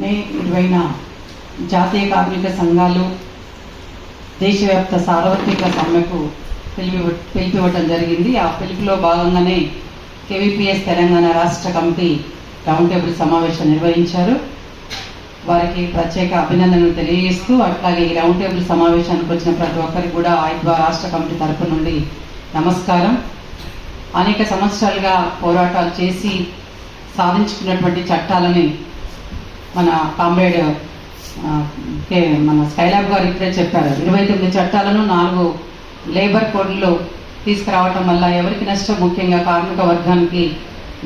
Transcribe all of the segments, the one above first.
మే ఇరవైన జాతీయ కార్మిక సంఘాలు దేశవ్యాప్త సార్వత్రిక సమ్మెకు పిలిపి పిలిపివ్వటం జరిగింది. ఆ పిలుపులో భాగంగానే కేవీపీఎస్ తెలంగాణ రాష్ట్ర కమిటీ రౌండ్ టేబుల్ సమావేశం నిర్వహించారు. వారికి ప్రత్యేక అభినందనలు తెలియజేస్తూ అట్లాగే ఈ రౌండ్ టేబుల్ సమావేశానికి వచ్చిన ప్రతి ఒక్కరికి కూడా ఆయుద్వా రాష్ట్ర కమిటీ తరపు నుండి నమస్కారం. అనేక సంవత్సరాలుగా పోరాటాలు చేసి సాధించుకున్నటువంటి చట్టాలని మన కామ్రేడ్ కే మన స్కైలాబ్ గారు ఇప్పుడే చెప్పారు. ఇరవై తొమ్మిది చట్టాలను నాలుగు లేబర్ కోడ్లు తీసుకురావటం వల్ల ఎవరికి నష్టం? ముఖ్యంగా కార్మిక వర్గానికి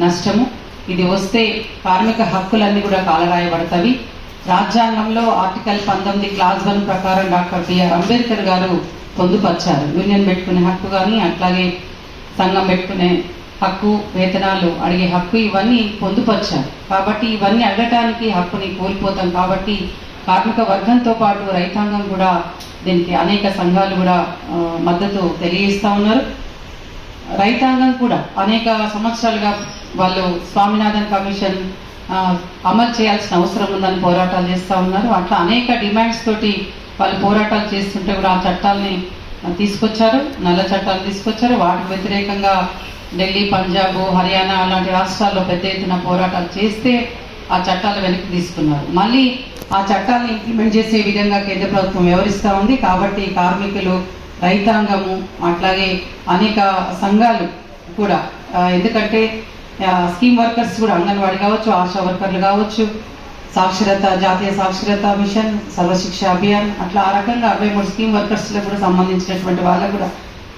నష్టము. ఇది వస్తే కార్మిక హక్కులన్నీ కూడా కాలరాయబడతవి రాజ్యాంగంలో ఆర్టికల్ పంతొమ్మిది క్లాస్ వన్ ప్రకారం డాక్టర్ బిఆర్ అంబేద్కర్ గారు పొందుపరిచారు. యూనియన్ పెట్టుకునే హక్కు కానీ అట్లాగే సంఘం పెట్టుకునే హక్కు వేతనాలు అడిగే హక్కు ఇవన్నీ పొందుపరిచారు కాబట్టి ఇవన్నీ అడగటానికి హక్కుని కోల్పోతాం. కాబట్టి కార్మిక వర్గంతో పాటు రైతాంగం కూడా దీనికి అనేక సంఘాలు కూడా మద్దతు తెలియజేస్తూ ఉన్నారు. రైతాంగం కూడా అనేక సంవత్సరాలుగా వాళ్ళు స్వామినాథన్ కమిషన్ అమలు చేయాల్సిన అవసరం ఉందని పోరాటాలు చేస్తూ ఉన్నారు. అట్లా అనేక డిమాండ్స్ తోటి వాళ్ళు పోరాటాలు చేస్తుంటే కూడా ఆ చట్టాలని తీసుకొచ్చారు. నల్ల చట్టాలు తీసుకొచ్చారు. వాటికి వ్యతిరేకంగా ఢిల్లీ పంజాబ్ హర్యానా అలాంటి రాష్ట్రాల్లో పెద్ద ఎత్తున పోరాటాలు చేస్తే ఆ చట్టాలు వెనక్కి తీసుకున్నారు. మళ్ళీ ఆ చట్టాలను ఇంప్లిమెంట్ చేసే విధంగా కేంద్ర ప్రభుత్వం వ్యవహరిస్తూ ఉంది. కాబట్టి కార్మికులు రైతాంగము అట్లాగే అనేక సంఘాలు కూడా ఎందుకంటే స్కీమ్ వర్కర్స్ కూడా అంగన్వాడీ కావచ్చు ఆశా వర్కర్లు కావచ్చు సాక్షరత జాతీయ సాక్షరత మిషన్ సర్వశిక్ష అభియాన్ అట్లా ఆ రకంగా అరవై మూడు స్కీమ్ వర్కర్స్లో కూడా సంబంధించినటువంటి వాళ్ళకు కూడా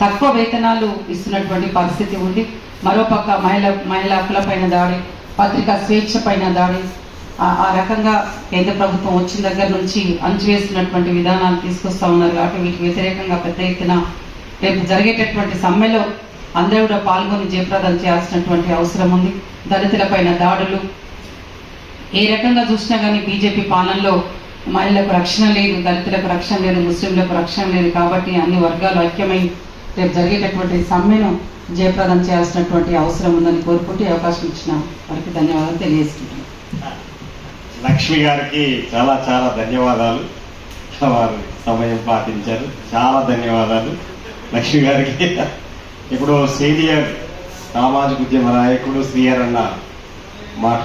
తక్కువ వేతనాలు ఇస్తున్నటువంటి పరిస్థితి ఉంది. మరోపక్క మహిళ మహిళా హక్కులపైన దాడి పత్రికా స్వేచ్ఛ పైన దాడి ఆ- రకంగా కేంద్ర ప్రభుత్వం వచ్చిన దగ్గర నుంచి అణచివేస్తున్నటువంటి విధానాలు తీసుకొస్తా ఉన్నారు కాబట్టి వీటికి వ్యతిరేకంగా పెద్ద ఎత్తున రేపు జరిగేటటువంటి సమ్మెలో అందరూ కూడా పాల్గొని జయప్రదం చేయాల్సినటువంటి అవసరం ఉంది. దళితులపైన దాడులు. ఏ రకంగా చూసినా కానీ బీజేపీ పాలనలో మహిళలకు రక్షణ లేదు దళితులకు రక్షణ లేదు ముస్లింలకు రక్షణ లేదు కాబట్టి అన్ని వర్గాలు ఐక్యమై రేపు జరిగేటటువంటి సమ్మెను జయప్రదం చేయాల్సినటువంటి అవసరం ఉందని కోరుకుంటూ అవకాశం ఇచ్చిన వారికి ధన్యవాదాలు తెలియజేస్తున్నాను లక్ష్మి గారికి చాలా చాలా ధన్యవాదాలు. వారు సమయం పాటించారు. చాలా ధన్యవాదాలు. లక్ష్మి గారికి ఇప్పుడు సీనియర్ సామాజిక ఉద్యమ నాయకుడు శ్రీహర్ అన్న మాట